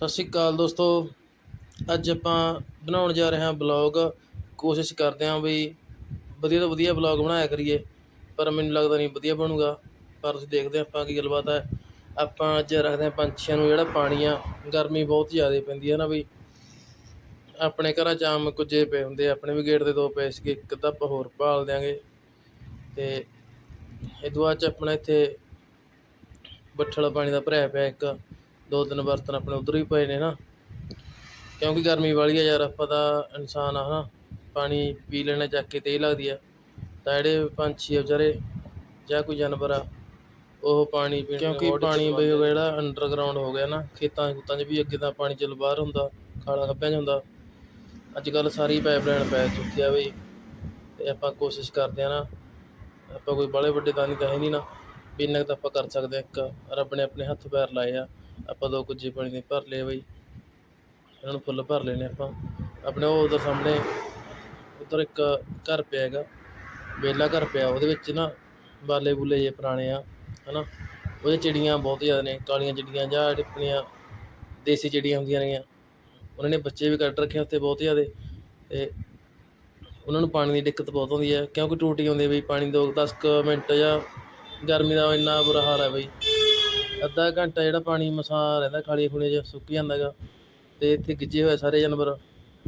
ਸਤਿ ਸ਼੍ਰੀ ਅਕਾਲ ਦੋਸਤੋ। ਅੱਜ ਆਪਾਂ ਬਣਾਉਣ ਜਾ ਰਹੇ ਹਾਂ ਬਲੌਗ ਕੋਸ਼ਿਸ਼ ਕਰਦੇ ਹਾਂ ਵੀ ਵਧੀਆ ਤੋਂ ਵਧੀਆ ਬਲੌਗ ਬਣਾਇਆ ਕਰੀਏ, ਪਰ ਮੈਨੂੰ ਲੱਗਦਾ ਨਹੀਂ ਵਧੀਆ ਬਣੂਗਾ। ਪਰ ਤੁਸੀਂ ਦੇਖਦੇ ਹਾਂ ਆਪਾਂ ਕੀ ਗੱਲਬਾਤ ਹੈ। ਆਪਾਂ ਅੱਜ ਰੱਖਦੇ ਹਾਂ ਪੰਛੀਆਂ ਨੂੰ ਜਿਹੜਾ ਪਾਣੀ ਆ ਗਰਮੀ ਬਹੁਤ ਜ਼ਿਆਦਾ ਪੈਂਦੀ ਹੈ ਨਾ ਵੀ ਆਪਣੇ ਘਰਾਂ 'ਚ ਆਮ ਕੁਝੇ ਪਏ ਹੁੰਦੇ ਆਪਣੇ ਵੀ ਗੇਟ ਦੇ ਦੋ ਪਏ ਸੀਗੇ, ਇੱਕ ਅੱਧਾ ਆਪਾਂ ਹੋਰ ਭਾਲ ਦਿਆਂਗੇ। ਤੇ ਇਹ ਤੋਂ ਬਾਅਦ 'ਚ ਆਪਣਾ ਇੱਥੇ ਬੱਠਲ ਪਾਣੀ ਦਾ ਭਰਿਆ ਪਿਆ ਇੱਕ। ਦੋ ਤਿੰਨ ਬਰਤਨ ਆਪਣੇ ਉਧਰ ਹੀ ਪਏ ਨੇ ਨਾ। ਕਿਉਂਕਿ ਗਰਮੀ ਵਾਲੀ ਆ ਯਾਰ ਆਪਾਂ ਤਾਂ ਇਨਸਾਨ ਆ ਹਨਾ। ਪਾਣੀ ਪੀ ਲੈਣਾ ਚੱਕ ਕੇ ਤੇਜ਼ ਲੱਗਦੀ ਆ। ਤਾਂ ਜਿਹੜੇ ਪੰਛੀ ਆ ਵਿਚਾਰੇ ਜਾਂ ਕੋਈ ਜਾਨਵਰ ਆ ਉਹ ਪਾਣੀ ਪੀਣ ਕਿਉਂਕਿ ਪਾਣੀ ਬਈ ਜਿਹੜਾ ਅੰਡਰਗਰਾਉਂਡ ਹੋ ਗਿਆ ਨਾ ਖੇਤਾਂ ਖੂਤਾਂ 'ਚ ਵੀ ਅੱਗੇ ਤਾਂ ਪਾਣੀ ਚੱਲ ਬਾਹਰ ਹੁੰਦਾ ਖਾਲਾ ਖੱਪਿਆਂ 'ਚ ਹੁੰਦਾ। ਅੱਜ ਕੱਲ ਸਾਰੀ ਪਾਈਪਲਾਈਨ ਪੈ ਚੁੱਕੀ ਆ ਬਈ ਤੇ ਆਪਾਂ ਕੋਸ਼ਿਸ਼ ਕਰਦੇ ਆ ਨਾ ਆਪਾਂ ਕੋਈ ਬਾਹਲੇ ਵੱਡੇ ਦਾਨੀ ਤਾਂ ਹੈ ਨਹੀਂ ਨਾ। ਵੀ ਇੰਨਾ ਤਾਂ ਆਪਾਂ ਕਰ ਸਕਦੇ ਹਾਂ ਇੱਕ ਰੱਬ ਨੇ ਆਪਣੇ ਹੱਥ ਪੈਰ ਲਾਏ ਆ। ਆਪਾਂ ਦੋ ਕੁਝੇ ਪਾਣੀ ਦੇ ਭਰ ਲਏ ਬਈ। ਇਹਨਾਂ ਨੂੰ ਫੁੱਲ ਭਰ ਲੈਣੇ ਆਪਾਂ। ਆਪਣੇ ਉਹ ਉਧਰ ਸਾਹਮਣੇ, ਉਧਰ ਇੱਕ ਘਰ ਪਿਆ ਹੈਗਾ। ਵਿਹਲਾ ਘਰ ਪਿਆ, ਉਹਦੇ ਵਿੱਚ ਨਾ ਬਾਲੇ ਬੁੱਲੇ ਜੇ ਪੁਰਾਣੇ ਆ, ਹਨਾ? ਉਹਦੇ ਚਿੜੀਆਂ ਬਹੁਤ ਜ਼ਿਆਦਾ ਨੇ, ਕਾਲੀਆਂ ਚਿੜੀਆਂ ਜਾਂ ਟਿੱਪਣੀਆਂ ਦੇਸੀ ਚਿੜੀਆਂ ਹੁੰਦੀਆਂ ਨੇਗੀਆਂ ਉਹਨਾਂ ਨੇ ਬੱਚੇ ਵੀ ਕੱਢ ਰੱਖੇ ਉੱਥੇ ਬਹੁਤ ਜ਼ਿਆਦਾ। ਤੇ ਉਹਨਾਂ ਨੂੰ ਪਾਣੀ ਦੀ ਦਿੱਕਤ ਬਹੁਤ ਆਉਂਦੀ ਹੈ, ਕਿਉਂਕਿ ਟੂਟੀ ਆਉਂਦੀ ਹੈ ਬਈ, ਪਾਣੀ ਦੋ 10 ਕੁ ਮਿੰਟ ਜਾਂ ਗਰਮੀ ਦਾ ਇੰਨਾ ਬੁਰਾ ਹਾਲ ਹੈ ਬਈ। ਅੱਧਾ ਘੰਟਾ ਜਿਹੜਾ ਪਾਣੀ ਮਸਾਂ ਰਹਿੰਦਾ ਖਾਲੀ ਖੁਣੇ ਜਿਹਾ ਸੁੱਕ ਜਾਂਦਾ ਹੈਗਾ ਤੇ ਇੱਥੇ ਗਿੱਜੇ ਹੋਏ ਸਾਰੇ ਜਾਨਵਰ,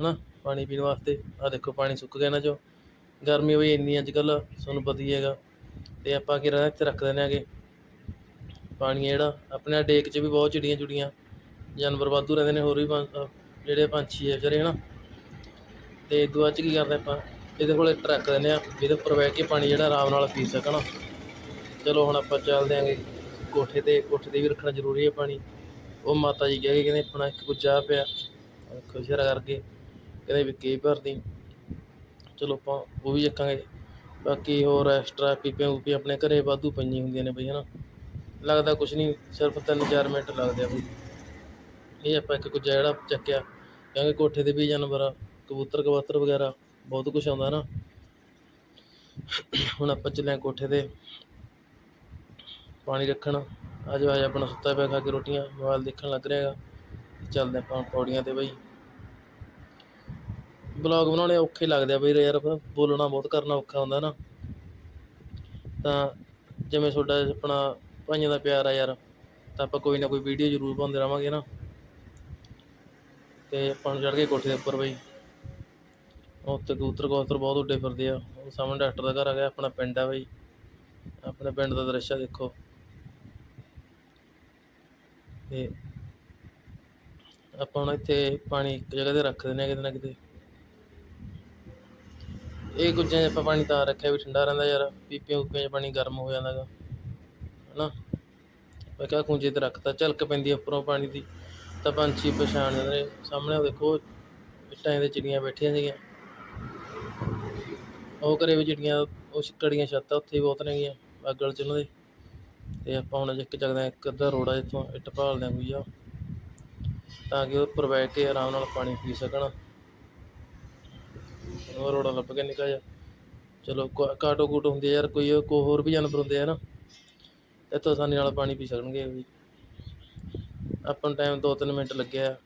ਹਨਾ, ਪਾਣੀ ਪੀਣ ਵਾਸਤੇ। ਆ ਦੇਖੋ, ਪਾਣੀ ਸੁੱਕ ਗਿਆ ਇਹਨਾਂ ਚੋਂ। ਗਰਮੀ ਹੋਈ ਇੰਨੀ ਅੱਜ ਕੱਲ੍ਹ, ਤੁਹਾਨੂੰ ਪਤਾ ਹੀ ਹੈਗਾ। ਤੇ ਆਪਾਂ ਕੀ ਰਹਿਣਾ, ਇੱਥੇ ਰੱਖ ਦਿੰਦੇ ਆਗੇ ਪਾਣੀ ਹੈ ਜਿਹੜਾ, ਆਪਣੇ ਡੇਕ 'ਚ ਵੀ ਬਹੁਤ ਚਿੜੀਆਂ ਚੁੜੀਆਂ। ਜਾਨਵਰ ਵਾਧੂ ਰਹਿੰਦੇ ਨੇ, ਹੋਰ ਵੀ ਜਿਹੜੇ ਪੰਛੀ ਹੈ ਵਿਚਾਰੇ, ਹਨਾ। ਤੇ ਦੁਆ ਚ ਕੀ ਕਰਦੇ ਆਪਾਂ? ਇਹਦੇ ਕੋਲੇ ਟਰੱਕ ਦਿੰਦੇ ਆ ਇਹਦੇ ਉੱਪਰ ਬਹਿ ਕੇ ਪਾਣੀ ਜਿਹੜਾ ਆਰਾਮ ਨਾਲ ਪੀ ਸਕਣ। ਚਲੋ ਹੁਣ ਆਪਾਂ ਚੱਲਦੇ ਆਂਗੇ ਕੋਠੇ ਤੇ ਕੋਠੇ ਤੇ ਵੀ ਰੱਖਣਾ ਜ਼ਰੂਰੀ ਹੈ ਪਾਣੀ। ਉਹ ਮਾਤਾ ਜੀ ਕਹਿ ਕੇ ਕਹਿੰਦੇ ਆਪਣਾ ਇੱਕ ਗੁੱਜਾ ਪਿਆ ਖੁਸ਼ਰਾ ਕਰਕੇ। ਕਹਿੰਦੇ ਵੀ ਕੀ ਭਰਦੀ। ਚਲੋ ਆਪਾਂ ਉਹ ਵੀ ਚੱਕਾਂਗੇ। ਬਾਕੀ ਹੋਰ ਐਕਸਟਰਾ ਪੀਪੀਆਂ ਪੂਪੀਆਂ ਆਪਣੇ ਘਰੇ ਵਾਧੂ ਪਈਆਂ ਹੁੰਦੀਆਂ ਨੇ ਬਈ ਹਨਾ। ਲੱਗਦਾ ਕੁਛ ਨਹੀਂ ਸਿਰਫ 3-4 ਮਿੰਟ ਲੱਗਦੇ ਆ ਬਈ। ਇਹ ਆਪਾਂ ਇੱਕ ਗੁੱਜਾ ਜਿਹੜਾ ਚੱਕਿਆ। ਕਿਉਂਕਿ ਕੋਠੇ ਤੇ ਵੀ ਜਾਨਵਰ ਆ, ਕਬੂਤਰ ਕਬੂਤਰ ਵਗੈਰਾ ਬਹੁਤ ਕੁਝ ਆਉਂਦਾ ਨਾ। ਹੁਣ ਆਪਾਂ ਚੱਲੇ ਕੋਠੇ ਤੇ। ਪਾਣੀ ਰੱਖਣ। ਅੱਜ ਅੱਜ ਆਪਣਾ ਸੁੱਤਾ ਪਿਆ ਖਾ ਕੇ ਰੋਟੀਆਂ ਮੋਬਾਈਲ ਦੇਖਣ ਲੱਗ ਰਿਹਾ ਹੈਗਾ। ਚੱਲਦੇ ਆਪਾਂ ਪੌੜੀਆਂ ਤੇ ਬਈ। ਬਲੌਗ ਬਣਾਉਣੇ ਔਖੇ ਲੱਗਦੇ ਆ ਬਈ ਯਾਰ ਬੋਲਣਾ ਬਹੁਤ ਕਰਨਾ ਔਖਾ ਹੁੰਦਾ ਨਾ। ਤਾਂ ਜਿਵੇਂ ਤੁਹਾਡਾ ਆਪਣਾ ਭਾਈਆਂ ਦਾ ਪਿਆਰ ਆ ਯਾਰ, ਤਾਂ ਆਪਾਂ ਕੋਈ ਨਾ ਕੋਈ ਵੀਡੀਓ ਜ਼ਰੂਰ ਪਾਉਂਦੇ ਰਵਾਂਗੇ ਨਾ। ਤੇ ਆਪਾਂ ਨੂੰ ਚੜ੍ਹ ਕੇ ਕੋਠੇ ਦੇ ਉੱਪਰ ਬਈ। ਉੱਥੇ ਕਬੂਤਰ ਕਬੂਤਰ ਬਹੁਤ ਉੱਡੇ ਫਿਰਦੇ ਆ। ਉਹ ਸਾਹਮਣੇ ਡਾਕਟਰ ਦਾ ਘਰ ਆ ਗਿਆ ਆਪਣਾ ਪਿੰਡ ਆ ਬਈ। ਆਪਣੇ ਪਿੰਡ ਦਾ ਦ੍ਰਿਸ਼ ਆ ਦੇਖੋ। ਤੇ ਆਪਾਂ ਹੁਣ ਇੱਥੇ ਪਾਣੀ ਇੱਕ ਜਗ੍ਹਾ ਤੇ ਰੱਖ ਦਿੰਦੇ ਆ ਕਿਤੇ ਨਾ ਕਿਤੇ। ਇਹ ਗੁੱਜਾਂ 'ਚ ਆਪਾਂ ਪਾਣੀ ਤਾਂ ਰੱਖਿਆ ਵੀ ਠੰਡਾ ਰਹਿੰਦਾ ਯਾਰ, ਪੀਪੀਆਂ ਉਪੀਆਂ 'ਚ ਪਾਣੀ ਗਰਮ ਹੋ ਜਾਂਦਾ ਗਾ, ਹਨਾ? ਮੈਂ ਕਿਹਾ ਖੂੰਜੇ ਤੇ ਰੱਖਤਾ, ਝਲਕ ਪੈਂਦੀ ਉੱਪਰੋਂ ਪਾਣੀ ਦੀ। ਤਾਂ ਪੰਛੀ ਪਛਾਣ ਜਾਂਦੇ ਸਾਹਮਣੇ ਉਹ ਦੇਖੋ, ਇੱਟਾਂ ਦੇ ਚਿੜੀਆਂ ਬੈਠੀਆਂ ਸੀਗੀਆਂ। ਉਹ ਕਰੇ ਵੀ ਚਿੜੀਆਂ, ਉਹ ਛਿੱਕੜੀਆਂ ਛੱਤਾਂ ਉੱਥੇ ਵੀ ਬਹੁਤ ਨੇਗੀਆਂ ਬਾਗਲ ਚ ਉਹਨਾਂ ਦੇ ਤੇ ਆਪਾਂ ਹੁਣ ਇੱਕ ਚੱਕਦੇ ਹਾਂ, ਇੱਕ ਅੱਧਾ ਰੋੜਾ ਇੱਥੋਂ ਇੱਟ ਭਾਲਦੇ ਹਾਂ ਕੋਈ ਆ, ਤਾਂ ਕਿ ਉਹ ਉੱਪਰ ਬੈਠ ਕੇ ਆਰਾਮ ਨਾਲ ਪਾਣੀ ਪੀ ਸਕਣ। ਉਹ ਰੋੜਾ ਲੱਭ ਕੇ ਨਿਕਾ ਜਾ। ਚਲੋ, ਕਾ- ਕਾਟੋ ਕੂਟ ਹੁੰਦੇ ਆ ਯਾਰ, ਕੋਈ ਉਹ- ਕੋ ਹੋਰ ਵੀ ਜਾਨਵਰ ਹੁੰਦੇ ਆ ਨਾ, ਇੱਥੋਂ ਆਸਾਨੀ ਨਾਲ ਪਾਣੀ ਪੀ ਸਕਣਗੇ ਵੀ। ਆਪਾਂ ਨੂੰ ਟਾਈਮ 2-3 ਮਿੰਟ ਲੱਗਿਆ।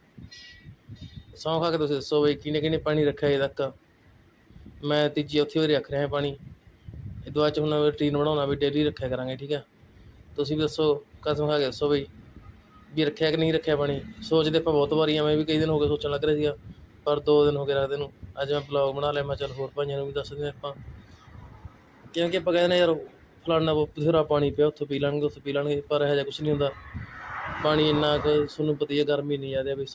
ਸੌਂ ਖਾ ਕੇ ਤੁਸੀਂ ਦੱਸੋ ਬਈ, ਕਿਹਨੇ ਕਿਹਨੇ ਪਾਣੀ ਰੱਖਿਆ ਇਹ ਤੱਕ? ਮੈਂ ਤੀਜੀ ਉੱਥੇ ਵਾਰੀ ਰੱਖ ਰਿਹਾ ਪਾਣੀ। ਇਹ ਦੁਆ ਚ ਹੁਣ ਰੂਟੀਨ ਬਣਾਉਣਾ ਵੀ ਡੇਲੀ ਰੱਖਿਆ ਕਰਾਂਗੇ, ਠੀਕ ਹੈ ਤੁਸੀਂ ਵੀ ਦੱਸੋ, ਕਸਮ ਖਾ ਕੇ ਦੱਸੋ ਬਈ, ਵੀ ਰੱਖਿਆ ਕਿ ਨਹੀਂ ਰੱਖਿਆ ਪਾਣੀ? ਸੋਚਦੇ ਆਪਾਂ ਬਹੁਤ ਵਾਰੀ ਆ ਮੈਂ ਵੀ ਕਈ ਦਿਨ ਹੋ ਗਏ ਸੋਚਣ ਲੱਗ ਰਿਹਾ ਸੀਗਾ। ਪਰ ਦੋ ਦਿਨ ਹੋ ਗਏ ਰੱਖਦੇ ਨੂੰ। ਅੱਜ ਮੈਂ ਬਲੌਗ ਬਣਾ ਲਿਆ, ਮੈਂ ਚੱਲ ਹੋਰ ਭਾਈਆਂ ਨੂੰ ਵੀ ਦੱਸ ਦਿੰਦੇ ਆਪਾਂ। ਕਿਉਂਕਿ ਆਪਾਂ ਕਹਿੰਦੇ ਨੇ ਯਾਰ, ਫਲਾਨਾ ਬਥੇਰਾ ਪਾਣੀ ਪਿਆ, ਉੱਥੋਂ ਪੀ ਲੈਣਗੇ, ਉੱਥੋਂ ਪੀ ਲੈਣਗੇ, ਪਰ ਇਹੋ ਜਿਹਾ ਕੁਝ ਨਹੀਂ ਹੁੰਦਾ। ਪਾਣੀ ਇੰਨਾ ਕੁ ਤੁਹਾਨੂੰ ਪਤਾ ਹੀ ਹੈ ਗਰਮੀ ਨਹੀਂ ਜ਼ਿਆਦਾ ਵੀ